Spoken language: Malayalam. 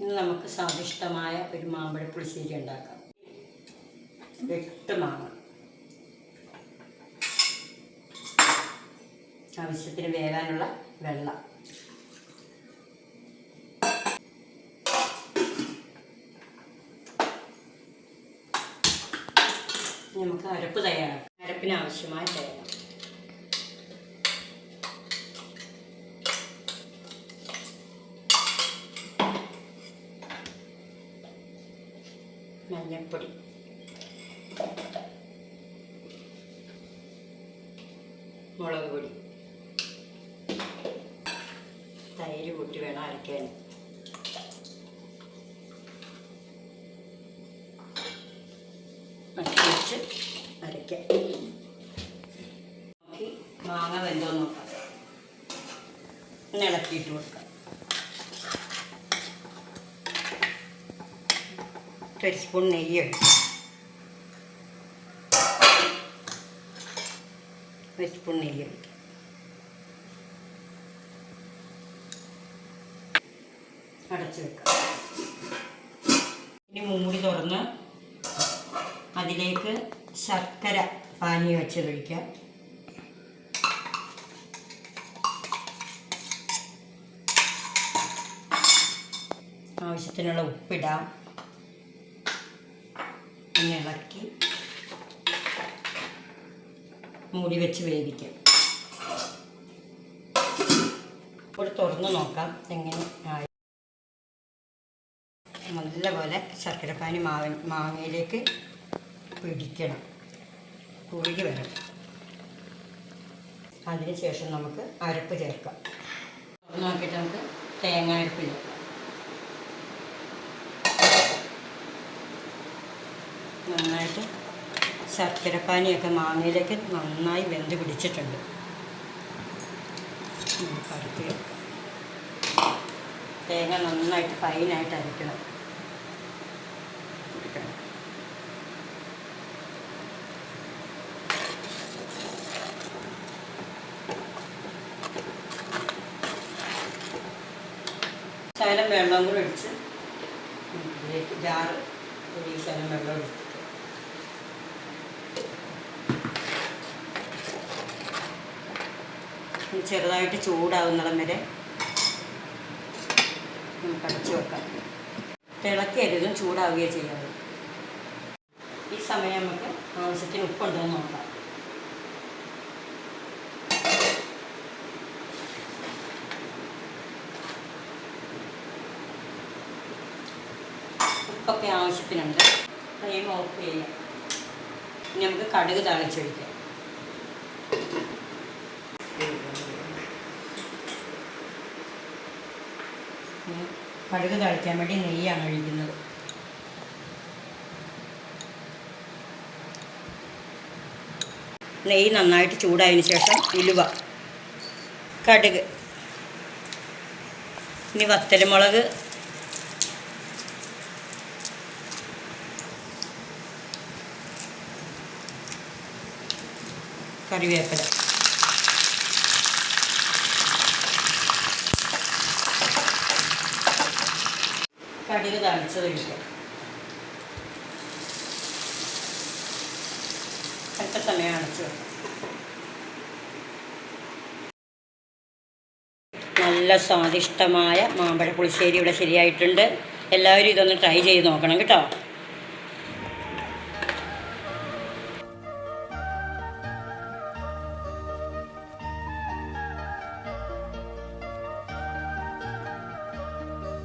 ഇന്ന് നമുക്ക് സ്വാദിഷ്ടമായ ഒരു മാമ്പഴ പുളിശ്ശേരി ഉണ്ടാക്കാം. എട്ട് മാങ്ങ ആവശ്യത്തിന് വേകാനുള്ള വെള്ളം. ഇനി നമുക്ക് അരപ്പ് തയ്യാറാക്കാം. അരപ്പിന് ആവശ്യമായ മഞ്ഞൾപ്പൊടി മുളക് പൊടി. തൈര് കൂട്ടി വേണം അരയ്ക്കാൻ. വെച്ച് അരയ്ക്കാം നോക്കി മാങ്ങ വെന്തോ നോക്കാം ഇളക്കിയിട്ട് കൊടുക്കാം. ഒരു സ്പൂൺ നെയ്യ് ഒഴിക്കാം. ഒരു സ്പൂൺ നെയ്യ് ഒഴിക്കും. അടച്ചു വെക്കാം. ഇനി മൂടി തുറന്ന് അതിലേക്ക് ശർക്കര പാനി വെച്ച് കഴിക്കാം ആവശ്യത്തിനുള്ള ഉപ്പിടാം. പിന്നെ ഇളക്കി മൂടി വെച്ച് വേവിക്കാം. ഇപ്പോൾ തുറന്ന് നോക്കാം എങ്ങനെ ആയി. നല്ലപോലെ ശർക്കരപ്പാനി മാവ മാങ്ങയിലേക്ക് പിടിക്കണം. കുറുകി വരണം. അതിന് ശേഷം നമുക്ക് അരപ്പ് ചേർക്കാം. നോക്കിയിട്ട് നമുക്ക് തേങ്ങ അരപ്പ് ചേർക്കാം നന്നായിട്ട് ശർക്കരപ്പാനിയൊക്കെ മാങ്ങയിലേക്ക് നന്നായി വെന്ത് പിടിച്ചിട്ടുണ്ട്. വെക്കാം. തേങ്ങ നന്നായിട്ട് ഫൈനായിട്ട് എടുക്കണം. ശകലം വെള്ളം കൂടെ ഒഴിച്ച് ജാറ് ഒരു ശകലം വെള്ളം ഒഴിച്ചിട്ട് ചെറുതായിട്ട് ചൂടാവുന്നിടം വരെ. നമുക്ക് അടച്ചു വെക്കാം. തിളക്കരുതും ചൂടാവുകയോ ചെയ്യാതെ ഈ സമയം നമുക്ക് ആവശ്യത്തിന് ഉപ്പുണ്ടോ എന്ന് നോക്കാം. ഉപ്പൊക്കെ ആവശ്യത്തിനുണ്ട്. ഫ്ലെയിം ഓഫ് ചെയ്യാം. ഇനി നമുക്ക് കടുക് തളിച്ചൊഴിക്കാം കടുക് തളിക്കാൻ വേണ്ടി നെയ്യാണ് ഒഴിക്കുന്നത്. നെയ്യ് നന്നായിട്ട് ചൂടായതിന് ശേഷം ഉലുവ കടുക് ഇനി വത്തലമുളക് കറിവേപ്പില. കടുക് തളിച്ചത് കഴിക്കാം അല്പ സമയം അടച്ചു നല്ല സ്വാദിഷ്ടമായ മാമ്പഴ പുളിശ്ശേരി ഇവിടെ ശരിയായിട്ടുണ്ട്. എല്ലാവരും ഇതൊന്ന് ട്രൈ ചെയ്ത് നോക്കണം കേട്ടോ.